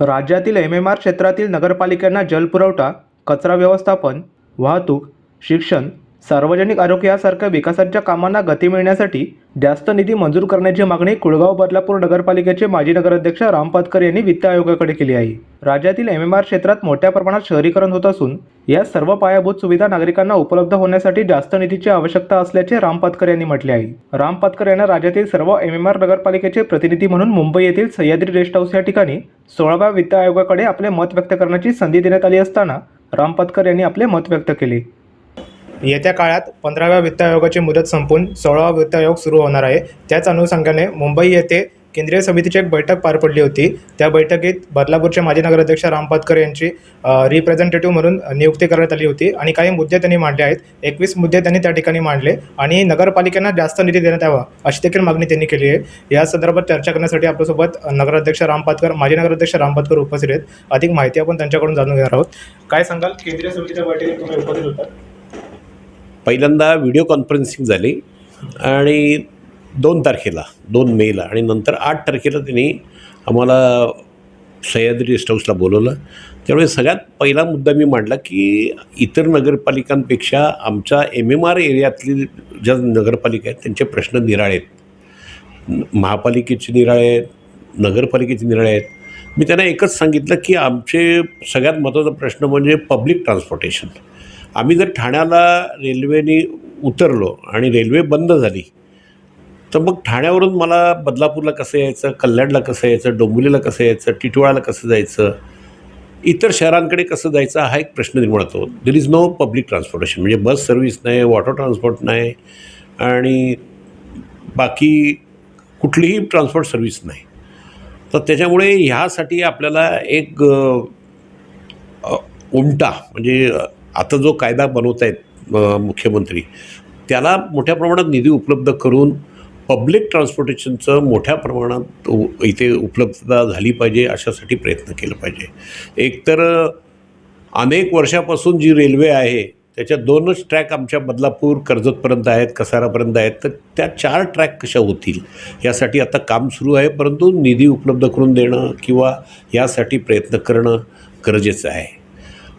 राज्यातील M M R क्षेत्रातील नगरपालिकांना जलपुरवठा कचरा व्यवस्थापन वाहतूक शिक्षण सार्वजनिक आरोग्य यासारख्या विकासाच्या कामांना गती मिळण्यासाठी जास्त निधी मंजूर करण्याची मागणी कुळगाव बदलापूर नगरपालिकेचे माजी नगराध्यक्ष राम पातकर यांनी वित्त आयोगाकडे केली आहे. राज्यातील एम एम आर क्षेत्रात मोठ्या प्रमाणात शहरीकरण होत असून या सर्व पायाभूत सुविधा नागरिकांना उपलब्ध होण्यासाठी जास्त निधीची आवश्यकता असल्याचे राम पातकर यांनी म्हटले आहे. राम पातकर यांना राज्यातील सर्व एम एम आर नगरपालिकेचे प्रतिनिधी म्हणून मुंबई येथील सह्याद्री रेस्ट हाऊस या ठिकाणी सोळाव्या वित्त आयोगाकडे आपले मत व्यक्त करण्याची संधी देण्यात आली असताना राम पातकर यांनी आपले मत व्यक्त केले. येत्या काळात पंधराव्या वित्त आयोगाची मुदत संपून सोळावा वित्त आयोग सुरू होणार आहे. त्याच अनुषंगाने मुंबई येथे केंद्रीय समितीची एक बैठक पार पडली होती. त्या बैठकीत बदलापूरचे माजी नगराध्यक्ष राम पातकर यांची रिप्रेझेंटेटिव्ह म्हणून नियुक्ती करण्यात आली होती आणि काही मुद्दे त्यांनी मांडले आहेत. एकवीस मुद्दे त्यांनी त्या ठिकाणी मांडले आणि नगरपालिकांना जास्त निधी देण्यात यावा अशी देखील मागणी त्यांनी केली आहे. या संदर्भात चर्चा करण्यासाठी आपल्यासोबत नगराध्यक्ष राम पातकर माजी नगराध्यक्ष राम पातकर उपस्थित आहेत. अधिक माहिती आपण त्यांच्याकडून जाणून घेणार आहोत. काय सांगाल? केंद्रीय समितीच्या बैठकीत तुम्ही उपस्थित होता. पहिल्यांदा व्हिडिओ कॉन्फरन्सिंग झाली आणि दोन तारखेला दोन मेला आणि नंतर आठ तारखेला त्यांनी आम्हाला सह्याद्री गेस्ट हाऊसला बोलवलं. त्यामुळे सगळ्यात पहिला मुद्दा मी मांडला की इतर नगरपालिकांपेक्षा आमच्या एम एम आर एरियातली ज्या नगरपालिका आहेत त्यांचे प्रश्न निराळे आहेत. महापालिकेचे निराळे आहेत नगरपालिकेचे निराळे आहेत. मी त्यांना एकच सांगितलं की आमचे सगळ्यात महत्त्वाचा प्रश्न म्हणजे पब्लिक ट्रान्सपोर्टेशन. आम्ही जर ठाण्याला रेल्वेने उतरलो आणि रेल्वे बंद झाली तर मग ठाण्यावरून मला बदलापूरला कसं यायचं कल्याणला कसं यायचं डोंबिवलीला कसं यायचं टिटवाळाला कसं जायचं इतर शहरांकडे कसं जायचं हा एक प्रश्न निर्माण होतो. There is no public transportation म्हणजे बस सर्व्हिस नाही वॉटर ट्रान्सपोर्ट नाही आणि बाकी कुठलीही ट्रान्सपोर्ट सर्व्हिस नाही. तर त्याच्यामुळे ह्यासाठी आपल्याला एक उमटा म्हणजे आता जो कायदा बनवत आहेत मुख्यमंत्री त्याला मोठ्या प्रमाणात निधी उपलब्ध करून पब्लिक ट्रान्सपोर्टेशनचं मोठ्या प्रमाणात इथे उपलब्धता झाली पाहिजे अशासाठी प्रयत्न केला पाहिजे. एकतर अनेक वर्षापासून जी रेल्वे आहे त्याच्या दोनच ट्रॅक आमच्या बदलापूर कर्जतपर्यंत आहेत कसारापर्यंत आहेत तर त्या चार ट्रॅक कशा होतील यासाठी आता काम सुरू आहे परंतु निधी उपलब्ध करून देणं किंवा यासाठी प्रयत्न करणं गरजेचं आहे.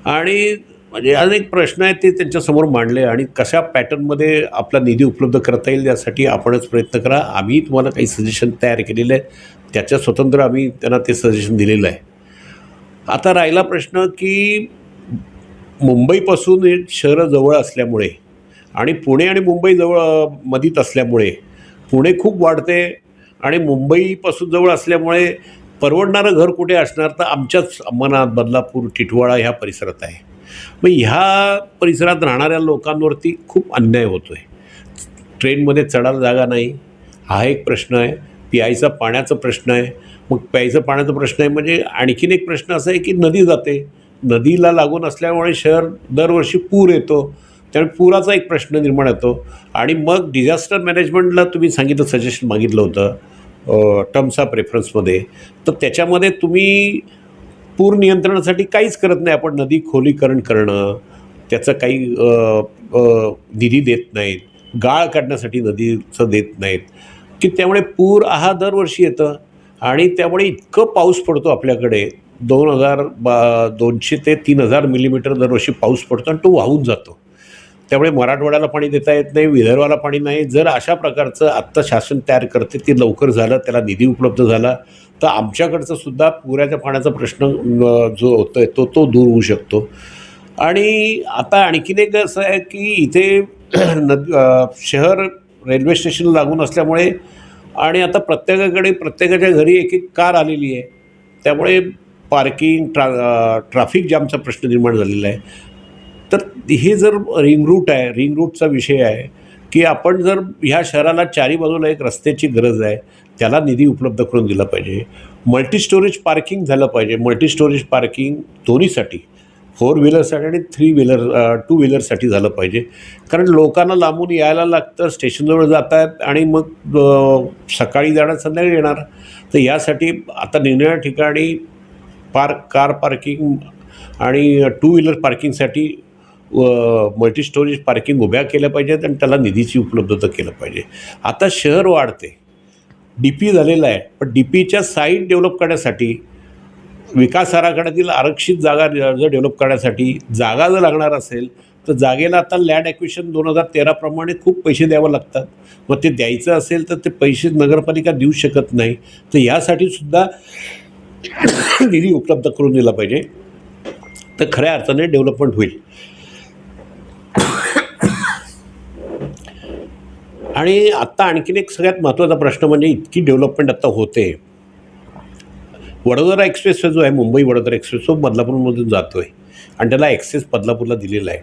आणि म्हणजे अनेक प्रश्न आहेत ते त्यांच्यासमोर मांडले आणि कशा पॅटर्नमध्ये आपला निधी उपलब्ध करता येईल यासाठी आपणच प्रयत्न करा. आम्ही तुम्हाला काही सजेशन तयार केलेलं आहे त्याच्या स्वतंत्र आम्ही त्यांना ते सजेशन दिलेलं आहे. आता राहिला प्रश्न की मुंबईपासून हे शहरं जवळ असल्यामुळे आणि पुणे आणि मुंबई जवळ मधीत असल्यामुळे पुणे खूप वाढते आणि मुंबईपासून जवळ असल्यामुळे परवडणारं घर कुठे असणार? तर आमच्याच अंबरनाथ बदलापूर टिटवाळा ह्या परिसरात आहे. मग ह्या परिसरात राहणाऱ्या लोकांवरती खूप अन्याय होतो आहे ट्रेनमध्ये चढायला जागा नाही. हा एक प्रश्न आहे. प्यायचा पाण्याचा प्रश्न आहे. मग प्यायचं पाण्याचा प्रश्न आहे म्हणजे आणखीन एक प्रश्न असा आहे की नदी जाते. नदीला लागून असल्यामुळे शहर दरवर्षी पूर येतो. त्यामुळे पुराचा एक प्रश्न निर्माण येतो आणि मग डिझास्टर मॅनेजमेंटला तुम्ही सांगितलं सजेशन मागितलं होतं टर्म्स ऑफ रेफरन्समध्ये तर त्याच्यामध्ये तुम्ही पूर नियंत्रणासाठी काहीच करत नाही आपण. नदी खोलीकरण करणं त्याचं काही निधी देत नाहीत. गाळ काढण्यासाठी नदीचं देत नाहीत. की त्यामुळे पूर हा दरवर्षी येतं आणि त्यामुळे इतकं पाऊस पडतो आपल्याकडे. दोन हजार बा दोनशे ते तीन हजार मिलीमीटर दरवर्षी पाऊस पडतो आणि तो वाहून जातो. त्यामुळे मराठवाड्याला पाणी देता येत नाही विदर्भाला पाणी नाही. जर अशा प्रकारचं आत्ता शासन तयार करते ते लवकर झालं त्याला निधी उपलब्ध झाला तर आमच्याकडचं सुद्धा पुऱ्याच्या पाण्याचा प्रश्न जो होतो आहे तो तो दूर होऊ शकतो. आणि आता आणखीन एक असं आहे की इथे नद शहर रेल्वे स्टेशन लागून असल्यामुळे आणि आता प्रत्येकाकडे प्रत्येकाच्या घरी एक एक कार आलेली आहे. त्यामुळे पार्किंग ट्रा ट्राफिक जामचा प्रश्न निर्माण झालेला आहे. तर हे जर रिंग रूट आहे रिंग रूटचा विषय आहे की आपण जर ह्या शहराला चारी बाजूला एक रस्त्याची गरज आहे त्याला निधी उपलब्ध करून दिला पाहिजे. मल्टी स्टोरेज पार्किंग झालं पाहिजे. मल्टी स्टोरेज पार्किंग दोन्हीसाठी फोर व्हीलरसाठी आणि थ्री व्हीलर टू व्हीलरसाठी झालं पाहिजे. कारण लोकांना लांबून यायला लागतं स्टेशनजवळ जात आहेत आणि मग सकाळी जाणार संध्याकाळी येणार. तर यासाठी आता निरनिळ्या ठिकाणी पार्क कार पार्किंग आणि टू व्हीलर पार्किंगसाठी मल्टी स्टोरेज पार्किंग उभ्या केल्या पाहिजेत आणि त्याला निधीची उपलब्धता केलं पाहिजे. आता शहर वाढते. डी पी झालेलं आहे. पण डी पीच्या साईट डेव्हलप करण्यासाठी विकास आराखड्यातील आरक्षित जागा जर डेव्हलप करण्यासाठी जागा जर लागणार असेल तर जागेला आता लँड ॲक्विशन दोन हजार तेराप्रमाणे खूप पैसे द्यावं लागतात. मग ते द्यायचं असेल तर ते पैसे नगरपालिका देऊ शकत नाही. तर यासाठी सुद्धा निधी उपलब्ध करून दिला पाहिजे. तर खऱ्या अर्थाने डेव्हलपमेंट होईल. आणि आत्ता आणखीन एक सगळ्यात महत्त्वाचा प्रश्न म्हणजे इतकी डेव्हलपमेंट आत्ता होते. वडोदरा एक्सप्रेस जो आहे मुंबई वडोदरा एक्सप्रेस तो बदलापूरमधून जातो आहे आणि त्याला ॲक्सेस बदलापूरला दिलेला आहे.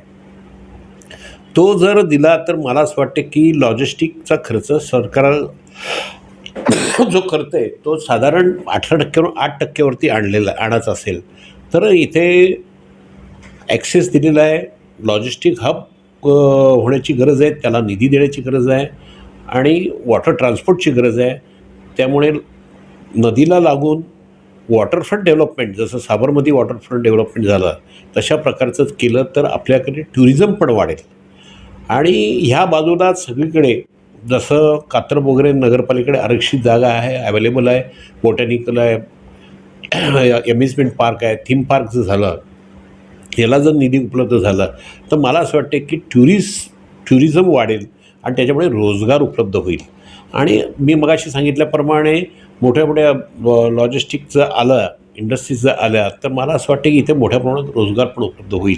तो जर दिला तर मला असं वाटते की लॉजिस्टिकचा खर्च सरकार जो करतो आहे तो साधारण अठरा टक्क्यावरून आठ टक्क्यावरती आणलेला आणायचा असेल. तर इथे ॲक्सेस दिलेला आहे लॉजिस्टिक हब होण्याची गरज आहे त्याला निधी देण्याची गरज आहे आणि वॉटर ट्रान्सपोर्टची गरज आहे. त्यामुळे नदीला लागून वॉटरफ्रंट डेव्हलपमेंट जसं साबरमती वॉटरफ्रंट डेव्हलपमेंट झालं तशा प्रकारचं केलं तर आपल्याकडे टुरिझम पण वाढेल. आणि ह्या बाजूला सगळीकडे जसं कात्रप वगैरे नगरपालिकेकडे आरक्षित जागा आहे अवेलेबल आहे बोटॅनिकल आहे एम्युजमेंट पार्क आहे थीम पार्क जर झालं याला जर निधी उपलब्ध झाला तर मला असं वाटते की टुरिस्ट टुरिझम वाढेल आणि त्याच्यामुळे रोजगार उपलब्ध होईल. आणि मी मगाशी सांगितल्याप्रमाणे मोठ्या मोठ्या लॉजिस्टिक जर आलं इंडस्ट्रीज जर आल्या तर मला असं वाटतं की इथे मोठ्या प्रमाणात रोजगार पण उपलब्ध होईल.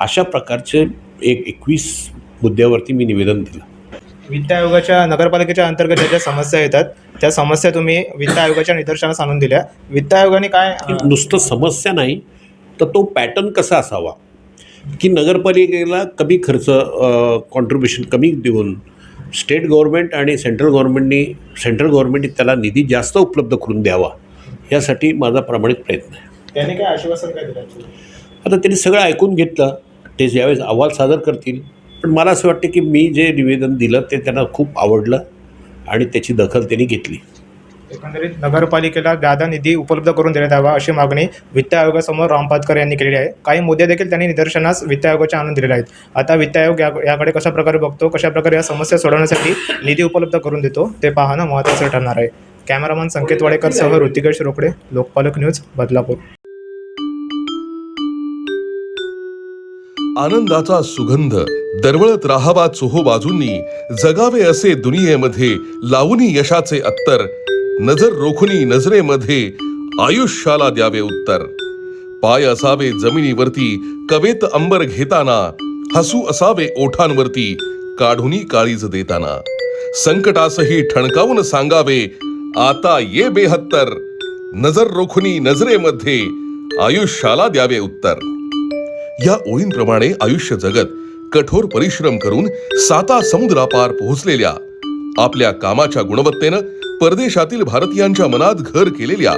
अशा प्रकारचे एक एकवीस मुद्द्यावरती मी निवेदन दिलं. वित्त आयोगाच्या नगरपालिकेच्या अंतर्गत ज्या ज्या समस्या येतात त्या समस्या तुम्ही वित्त आयोगाच्या निदर्शनास आणून दिल्या. वित्त आयोगाने काय नुसतं समस्या नाही तर तो पॅटर्न कसा असावा? की नगरपालिकेला कमी खर्च कॉन्ट्रीब्युशन कमी देऊन स्टेट गव्हर्नमेंट आणि सेंट्रल गव्हर्नमेंटनी सेंट्रल गव्हर्नमेंटनी त्याला निधी जास्त उपलब्ध करून द्यावा यासाठी माझा प्रामाणिक प्रयत्न आहे. त्यांनी काय आश्वासन काय दिलं आता त्यांनी सगळं ऐकून घेतलं ते ज्यावेळेस अहवाल सादर करतील पण मला असं वाटतं की मी जे निवेदन दिलं ते त्यांना खूप आवडलं आणि त्याची दखल त्यांनी घेतली. एकंदरीत नगरपालिकेला ज्यादा निधी उपलब्ध करून देण्यात यावा अशी मागणी वित्त आयोगासमोर रामपातकर यांनी केलेली आहे. काही मुद्दे देखील त्यांनी निदर्शनास वित्त आयोगाच्या आणून दिलेले आहेत. आता वित्त आयोग या याकडे कशा प्रकारे बघतो कशा प्रकारे या समस्या सोडवण्यासाठी निधी उपलब्ध करून देतो ते पाहणं महत्त्वाचं ठरणार आहे. कॅमेरामन संकेत वाडेकर सह ऋतिकेश रोकडे लोकपालक न्यूज बदलापूर. आनंदाचा सुगंध दरवळत राहावा चोहो बाजूंनी जगावे असे दुनियेमध्ये लावणी यशाचे अत्तर नजर रोखुनी नजरेमध्ये आयुष्याला द्यावे उत्तर. पाय असावे जमिनीवरती कवेत अंबर घेताना हसू असावे ओठांवरती काढूनी काळीज देताना. संकटासही ठणकावून सांगावे आता ये बेहत्तर. नजर रोखुनी नजरेमध्ये आयुष्याला द्यावे उत्तर. या ओळींप्रमाणे आयुष्य जगत कठोर परिश्रम करून साता समुद्रापार पोहोचलेल्या आपल्या कामाच्या गुणवत्तेनं परदेशातील भारतीयांच्या मनात घर केलेल्या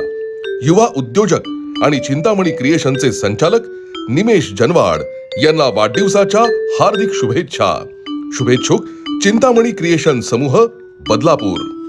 युवा उद्योजक आणि चिंतामणी क्रिएशनचे संचालक निमेश जनवाड यांना वाढदिवसाच्या हार्दिक शुभेच्छा. शुभेच्छुक चिंतामणी क्रिएशन समूह बदलापूर.